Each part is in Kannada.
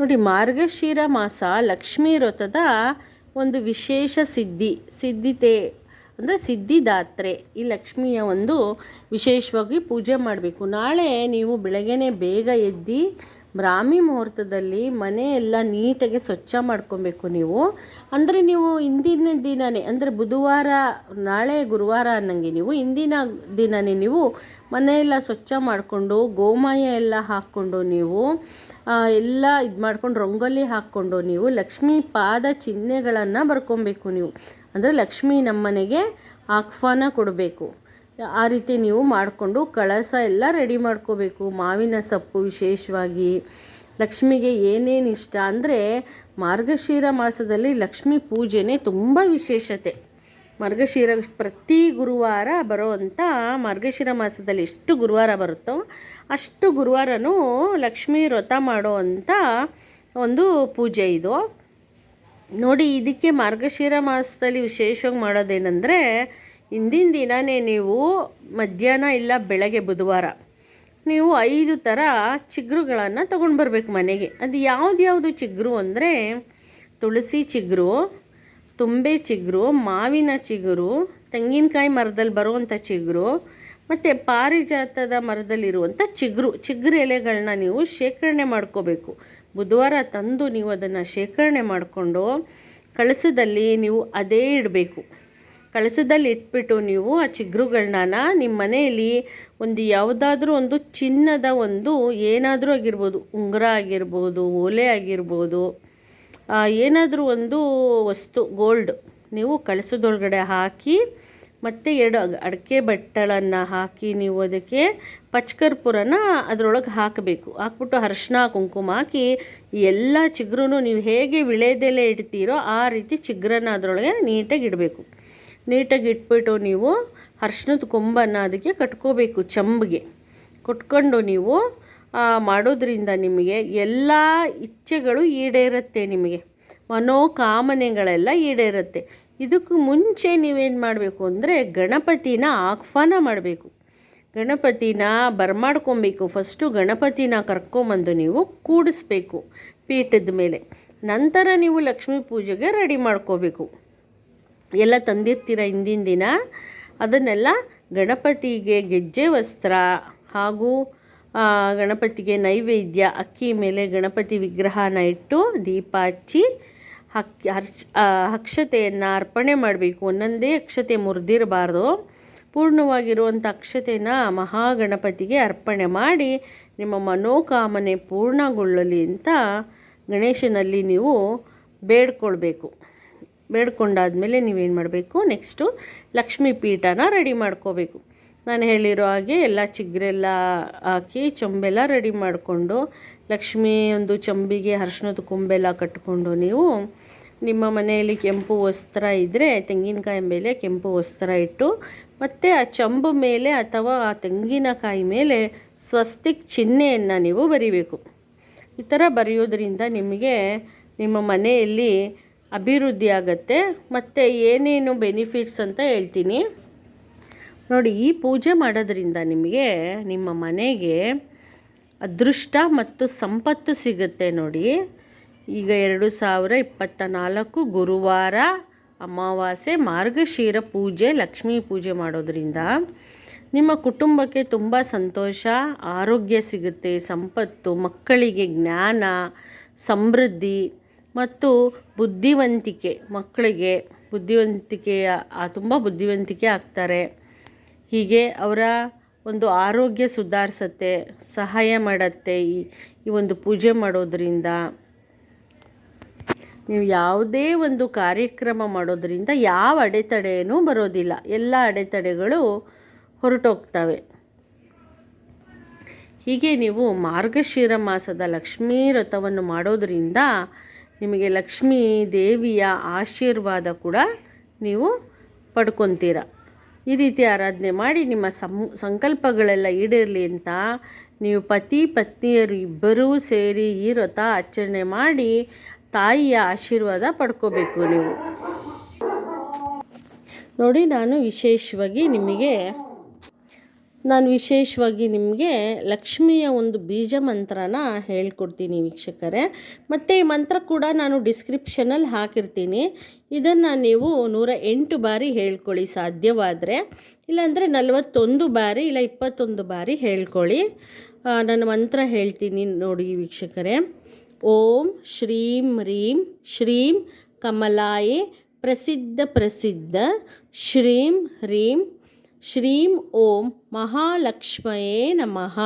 ನೋಡಿ, ಮಾರ್ಗಶಿರ ಮಾಸ ಲಕ್ಷ್ಮೀ ವ್ರತದ ಒಂದು ವಿಶೇಷ ಸಿದ್ಧಿ, ಸಿದ್ಧಿತೆ, ಅಂದರೆ ಸಿದ್ಧಿದಾತ್ರೆ. ಈ ಲಕ್ಷ್ಮಿಯ ಒಂದು ವಿಶೇಷವಾಗಿ ಪೂಜೆ ಮಾಡಬೇಕು. ನಾಳೆ ನೀವು ಬೆಳಗ್ಗೆನೆ ಬೇಗ ಎದ್ದು ಬ್ರಾಹ್ಮಿ ಮುಹೂರ್ತದಲ್ಲಿ ಮನೆಯೆಲ್ಲ ನೀಟಾಗಿ ಸ್ವಚ್ಛ ಮಾಡ್ಕೊಬೇಕು ನೀವು. ಅಂದರೆ ನೀವು ಹಿಂದಿನ ದಿನವೇ ಅಂದರೆ ಬುಧವಾರ ನಾಳೆ ಗುರುವಾರ ಅನ್ನಂಗೆ ನೀವು ಹಿಂದಿನ ದಿನವೇ ನೀವು ಮನೆಯೆಲ್ಲ ಸ್ವಚ್ಛ ಮಾಡಿಕೊಂಡು, ಗೋಮಯ ಎಲ್ಲ ಹಾಕ್ಕೊಂಡು ನೀವು ಎಲ್ಲ ಇದು ಮಾಡ್ಕೊಂಡು ರಂಗೋಲಿ ಹಾಕ್ಕೊಂಡು ನೀವು ಲಕ್ಷ್ಮೀ ಪಾದ ಚಿಹ್ನೆಗಳನ್ನು ಬರ್ಕೊಬೇಕು ನೀವು. ಅಂದರೆ ಲಕ್ಷ್ಮೀ ನಮ್ಮನೆಗೆ ಆಹ್ವಾನ ಕೊಡಬೇಕು. ಆ ರೀತಿ ನೀವು ಮಾಡಿಕೊಂಡು ಕಳಸ ಎಲ್ಲ ರೆಡಿ ಮಾಡ್ಕೋಬೇಕು. ಮಾವಿನ ಸೊಪ್ಪು ವಿಶೇಷವಾಗಿ. ಲಕ್ಷ್ಮಿಗೆ ಏನೇನು ಇಷ್ಟ ಅಂದರೆ ಮಾರ್ಗಶಿರ ಮಾಸದಲ್ಲಿ ಲಕ್ಷ್ಮಿ ಪೂಜೆನೇ ತುಂಬ ವಿಶೇಷತೆ. ಮಾರ್ಗಶಿರ ಪ್ರತಿ ಗುರುವಾರ ಬರೋವಂಥ ಮಾರ್ಗಶಿರ ಮಾಸದಲ್ಲಿ ಎಷ್ಟು ಗುರುವಾರ ಬರುತ್ತೋ ಅಷ್ಟು ಗುರುವಾರನೂ ಲಕ್ಷ್ಮಿ ವ್ರತ ಮಾಡೋ ಅಂಥ ಒಂದು ಪೂಜೆ ಇದು. ನೋಡಿ, ಇದಕ್ಕೆ ಮಾರ್ಗಶಿರ ಮಾಸದಲ್ಲಿ ವಿಶೇಷವಾಗಿ ಮಾಡೋದೇನೆಂದರೆ ಹಿಂದಿನ ದಿನವೇ ನೀವು ಮಧ್ಯಾಹ್ನ ಇಲ್ಲ ಬೆಳಗ್ಗೆ ಬುಧವಾರ ನೀವು ಐದು ಥರ ಚಿಗುರುಗಳನ್ನು ತೊಗೊಂಡು ಬರಬೇಕು ಮನೆಗೆ. ಅದು ಯಾವ್ದ್ಯಾವುದು ಚಿಗುರು ಅಂದರೆ ತುಳಸಿ ಚಿಗುರು, ತುಂಬೆ ಚಿಗುರು, ಮಾವಿನ ಚಿಗುರು, ತೆಂಗಿನಕಾಯಿ ಮರದಲ್ಲಿ ಬರುವಂಥ ಚಿಗುರು, ಮತ್ತು ಪಾರಿಜಾತದ ಮರದಲ್ಲಿರುವಂಥ ಚಿಗುರು. ಚಿಗುರು ಎಲೆಗಳನ್ನ ನೀವು ಶೇಖರಣೆ ಮಾಡ್ಕೋಬೇಕು. ಬುಧವಾರ ತಂದು ನೀವು ಅದನ್ನು ಶೇಖರಣೆ ಮಾಡಿಕೊಂಡು ಕಳಸದಲ್ಲಿ ನೀವು ಅದೇ ಇಡಬೇಕು. ಕಳಸದಲ್ಲಿ ಇಟ್ಬಿಟ್ಟು ನೀವು ಆ ಚಿಗುರುಗಳನ್ನ ನಿಮ್ಮ ಮನೆಯಲ್ಲಿ ಒಂದು ಯಾವುದಾದ್ರೂ ಒಂದು ಚಿನ್ನದ ಒಂದು ಏನಾದರೂ ಆಗಿರ್ಬೋದು, ಉಂಗುರ ಆಗಿರ್ಬೋದು, ಓಲೆ ಆಗಿರ್ಬೋದು ಏನಾದರೂ ಒಂದು ವಸ್ತು, ಗೋಲ್ಡ್ ನೀವು ಕಳಸದೊಳಗಡೆ ಹಾಕಿ ಮತ್ತು ಎರಡು ಅಡಿಕೆ ಬಟ್ಟೆಗಳನ್ನು ಹಾಕಿ ನೀವು ಅದಕ್ಕೆ ಪಚ್ಕರ್ಪುರನ ಅದರೊಳಗೆ ಹಾಕಬೇಕು. ಹಾಕ್ಬಿಟ್ಟು ಅರಶಿನ ಕುಂಕುಮ ಹಾಕಿ ಎಲ್ಲ ಚಿಗುರು ನೀವು ಹೇಗೆ ವಿಳೆದೆಲೆ ಇಡ್ತೀರೋ ಆ ರೀತಿ ಚಿಗುರನ್ನು ಅದರೊಳಗೆ ನೀಟಾಗಿ ಇಡಬೇಕು. ನೀಟಾಗಿ ಇಟ್ಬಿಟ್ಟು ನೀವು ಅರ್ಶಿನದ ಕೊಂಬನ್ನು ಅದಕ್ಕೆ ಕಟ್ಕೋಬೇಕು ಚಂಬಿಗೆ. ಕೊಟ್ಕೊಂಡು ನೀವು ಮಾಡೋದ್ರಿಂದ ನಿಮಗೆ ಎಲ್ಲ ಇಚ್ಛೆಗಳು ಈಡೇರುತ್ತೆ ನಿಮಗೆ. ಮನೋಕಾಮನೆಗಳೆಲ್ಲ ಈಡೇರುತ್ತೆ. ಇದಕ್ಕೂ ಮುಂಚೆ ನೀವೇನು ಮಾಡಬೇಕು ಅಂದರೆ ಗಣಪತಿನ ಆಹ್ವಾನ ಮಾಡಬೇಕು. ಗಣಪತಿನ ಬರ್ಮಾಡ್ಕೊಬೇಕು. ಫಸ್ಟು ಗಣಪತಿನ ಕರ್ಕೊಂಬಂದು ನೀವು ಕೂಡಿಸ್ಬೇಕು ಪೀಠದ ಮೇಲೆ. ನಂತರ ನೀವು ಲಕ್ಷ್ಮೀ ಪೂಜೆಗೆ ರೆಡಿ ಮಾಡ್ಕೋಬೇಕು. ಎಲ್ಲ ತಂದಿರ್ತೀರ ಹಿಂದಿನ ದಿನ. ಅದನ್ನೆಲ್ಲ ಗಣಪತಿಗೆ ಗೆಜ್ಜೆ ವಸ್ತ್ರ ಹಾಗೂ ಗಣಪತಿಗೆ ನೈವೇದ್ಯ, ಅಕ್ಕಿ ಮೇಲೆ ಗಣಪತಿ ವಿಗ್ರಹನ ಇಟ್ಟು ದೀಪ ಹಚ್ಚಿ ಹಕ್ಕಿ ಅಕ್ಷತೆಯನ್ನು ಅರ್ಪಣೆ ಮಾಡಬೇಕು. ಒಂದೊಂದೇ ಅಕ್ಷತೆ ಮುರಿದಿರಬಾರ್ದು. ಪೂರ್ಣವಾಗಿರುವಂಥ ಅಕ್ಷತೆನ ಮಹಾಗಣಪತಿಗೆ ಅರ್ಪಣೆ ಮಾಡಿ ನಿಮ್ಮ ಮನೋಕಾಮನೆ ಪೂರ್ಣಗೊಳ್ಳಲಿ ಅಂತ ಗಣೇಶನಲ್ಲಿ ನೀವು ಬೇಡ್ಕೊಳ್ಬೇಕು. ಬೇಡ್ಕೊಂಡಾದ್ಮೇಲೆ ನೀವೇನು ಮಾಡಬೇಕು? ನೆಕ್ಸ್ಟು ಲಕ್ಷ್ಮೀ ಪೀಠನ ರೆಡಿ ಮಾಡ್ಕೋಬೇಕು. ನಾನು ಹೇಳಿರೋ ಹಾಗೆ ಎಲ್ಲ ಚಿಗ್ರೆಲ್ಲ ಹಾಕಿ ಚೊಂಬೆಲ್ಲ ರೆಡಿ ಮಾಡಿಕೊಂಡು, ಲಕ್ಷ್ಮೀ ಒಂದು ಚಂಬಿಗೆ ಅರ್ಶಿನದ ಕೊಂಬೆಲ್ಲ ಕಟ್ಕೊಂಡು ನೀವು ನಿಮ್ಮ ಮನೆಯಲ್ಲಿ ಕೆಂಪು ವಸ್ತ್ರ ಇದ್ದರೆ ತೆಂಗಿನಕಾಯಿ ಮೇಲೆ ಕೆಂಪು ವಸ್ತ್ರ ಇಟ್ಟು, ಮತ್ತು ಆ ಚಂಬು ಮೇಲೆ ಅಥವಾ ಆ ತೆಂಗಿನಕಾಯಿ ಮೇಲೆ ಸ್ವಸ್ತಿಕ್ ಚಿಹ್ನೆಯನ್ನು ನೀವು ಬರಿಬೇಕು. ಈ ಥರ ಬರೆಯೋದ್ರಿಂದ ನಿಮಗೆ ನಿಮ್ಮ ಮನೆಯಲ್ಲಿ ಅಭಿವೃದ್ಧಿ ಆಗುತ್ತೆ. ಮತ್ತು ಏನೇನು ಬೆನಿಫಿಟ್ಸ್ ಅಂತ ಹೇಳ್ತೀನಿ. ನೋಡಿ, ಈ ಪೂಜೆ ಮಾಡೋದ್ರಿಂದ ನಿಮಗೆ ನಿಮ್ಮ ಮನೆಗೆ ಅದೃಷ್ಟ ಮತ್ತು ಸಂಪತ್ತು ಸಿಗುತ್ತೆ ನೋಡಿ. ಈಗ ಎರಡು ಸಾವಿರ ಇಪ್ಪತ್ತ ನಾಲ್ಕು ಗುರುವಾರ ಅಮಾವಾಸ್ಯೆ ಮಾರ್ಗಶೀರ ಪೂಜೆ, ಲಕ್ಷ್ಮೀ ಪೂಜೆ ಮಾಡೋದ್ರಿಂದ ನಿಮ್ಮ ಕುಟುಂಬಕ್ಕೆ ತುಂಬ ಸಂತೋಷ, ಆರೋಗ್ಯ ಸಿಗುತ್ತೆ, ಸಂಪತ್ತು, ಮಕ್ಕಳಿಗೆ ಜ್ಞಾನ, ಸಮೃದ್ಧಿ. ಮತ್ತು ಬುದ್ಧಿವಂತಿಕೆ. ಮಕ್ಕಳಿಗೆ ಬುದ್ಧಿವಂತಿಕೆಯ ತುಂಬ ಬುದ್ಧಿವಂತಿಕೆ ಆಗ್ತಾರೆ. ಹೀಗೆ ಅವರ ಒಂದು ಆರೋಗ್ಯ ಸುಧಾರಿಸತ್ತೆ, ಸಹಾಯ ಮಾಡತ್ತೆ ಈ ಈ ಒಂದು ಪೂಜೆ ಮಾಡೋದರಿಂದ. ನೀವು ಯಾವುದೇ ಒಂದು ಕಾರ್ಯಕ್ರಮ ಮಾಡೋದರಿಂದ ಯಾವ ಅಡೆತಡೆಯೂ ಬರೋದಿಲ್ಲ. ಎಲ್ಲ ಅಡೆತಡೆಗಳು ಹೊರಟೋಗ್ತವೆ. ಹೀಗೆ ನೀವು ಮಾರ್ಗಶಿರ ಮಾಸದ ಲಕ್ಷ್ಮೀ ವ್ರತವನ್ನು ಮಾಡೋದ್ರಿಂದ ನಿಮಗೆ ಲಕ್ಷ್ಮೀ ದೇವಿಯ ಆಶೀರ್ವಾದ ಕೂಡ ನೀವು ಪಡ್ಕೊತೀರ. ಈ ರೀತಿ ಆರಾಧನೆ ಮಾಡಿ ನಿಮ್ಮ ಸಂ, ಸಂಕಲ್ಪಗಳೆಲ್ಲ ಈಡೇರಲಿ ಅಂತ ನೀವು ಪತಿ, ಪತ್ನಿಯರು ಇಬ್ಬರೂ ಸೇರಿ ಈ ವ್ರತ ಆಚರಣೆ ಮಾಡಿ ತಾಯಿಯ ಆಶೀರ್ವಾದ ಪಡ್ಕೋಬೇಕು ನೀವು. ನೋಡಿ, ನಾನು ವಿಶೇಷವಾಗಿ ನಿಮಗೆ ನಾನು ವಿಶೇಷವಾಗಿ ನಿಮಗೆ ಲಕ್ಷ್ಮಿಯ ಒಂದು ಬೀಜ ಮಂತ್ರನ ಹೇಳ್ಕೊಡ್ತೀನಿ ವೀಕ್ಷಕರೇ. ಮತ್ತು ಈ ಮಂತ್ರ ಕೂಡ ನಾನು ಡಿಸ್ಕ್ರಿಪ್ಷನಲ್ಲಿ ಹಾಕಿರ್ತೀನಿ. ಇದನ್ನು ನೀವು ನೂರ ಎಂಟು ಬಾರಿ ಹೇಳ್ಕೊಳ್ಳಿ ಸಾಧ್ಯವಾದರೆ. ಇಲ್ಲಾಂದರೆ ನಲವತ್ತೊಂದು ಬಾರಿ ಇಲ್ಲ ಇಪ್ಪತ್ತೊಂದು ಬಾರಿ ಹೇಳ್ಕೊಳ್ಳಿ. ನನ್ನ ಮಂತ್ರ ಹೇಳ್ತೀನಿ ನೋಡಿ ವೀಕ್ಷಕರೇ. ಓಂ ಶ್ರೀಂ ರೀಂ ಶ್ರೀಂ ಕಮಲಾಯಿ ಪ್ರಸಿದ್ಧ ಪ್ರಸಿದ್ಧ. ಶ್ರೀಂ ಹ್ರೀಂ ಶ್ರೀಂ ಓಂ ಮಹಾಲಕ್ಷ್ಮಯೇ ನಮಃ.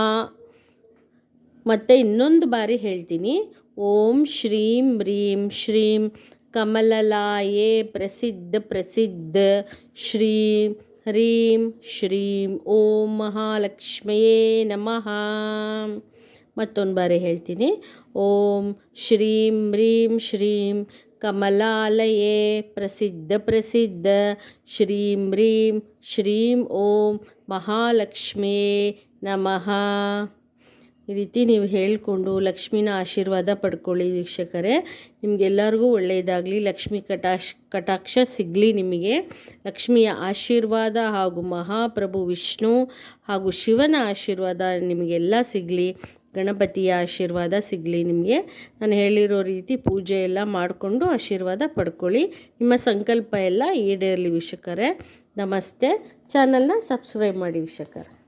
ಮತ್ತು ಇನ್ನೊಂದು ಬಾರಿ ಹೇಳ್ತೀನಿ. ಓಂ ಶ್ರೀಂ ಹ್ರೀಂ ಶ್ರೀಂ ಕಮಲಲಾಯೇ ಪ್ರಸಿದ್ಧ ಪ್ರಸಿದ್ಧ ಶ್ರೀಂ ಹ್ರೀಂ ಶ್ರೀಂ ಓಂ ಮಹಾಲಕ್ಷ್ಮಿಯೇ ನಮಃ. ಮತ್ತೊಂದು ಬಾರಿ ಹೇಳ್ತೀನಿ. ಓಂ ಶ್ರೀಂ ಹ್ರೀಂ ಶ್ರೀಂ ಕಮಲಾಲಯೇ ಪ್ರಸಿದ್ಧ ಪ್ರಸಿದ್ಧ. ಶ್ರೀಂ ಹ್ರೀಂ ಶ್ರೀಂ ಓಂ, ಮಹಾಲಕ್ಷ್ಮೇ ನಮಃ. ಈ ರೀತಿ ನೀವು ಹೇಳಿಕೊಂಡು ಲಕ್ಷ್ಮಿನ ಆಶೀರ್ವಾದ ಪಡ್ಕೊಳ್ಳಿ ವೀಕ್ಷಕರೇ. ನಿಮಗೆಲ್ಲರಿಗೂ ಒಳ್ಳೆಯದಾಗಲಿ. ಲಕ್ಷ್ಮಿ ಕಟಾಕ್ಷ ಕಟಾಕ್ಷ ಸಿಗಲಿ ನಿಮಗೆ. ಲಕ್ಷ್ಮಿಯ ಆಶೀರ್ವಾದ ಹಾಗೂ ಮಹಾಪ್ರಭು ವಿಷ್ಣು ಹಾಗೂ ಶಿವನ ಆಶೀರ್ವಾದ ನಿಮಗೆಲ್ಲ ಸಿಗಲಿ. ಗಣಪತಿಯ ಆಶೀರ್ವಾದ ಸಿಗಲಿ ನಿಮಗೆ. ನಾನು ಹೇಳಿರೋ ರೀತಿ ಪೂಜೆ ಎಲ್ಲ ಮಾಡಿಕೊಂಡು ಆಶೀರ್ವಾದ ಪಡ್ಕೊಳ್ಳಿ. ನಿಮ್ಮ ಸಂಕಲ್ಪ ಎಲ್ಲ ಈಡೇರಲಿ ವಿಷಕರೇ ನಮಸ್ತೆ. ಚಾನಲ್ನ ಸಬ್ಸ್ಕ್ರೈಬ್ ಮಾಡಿ ವೀಕ್ಷಕರೇ.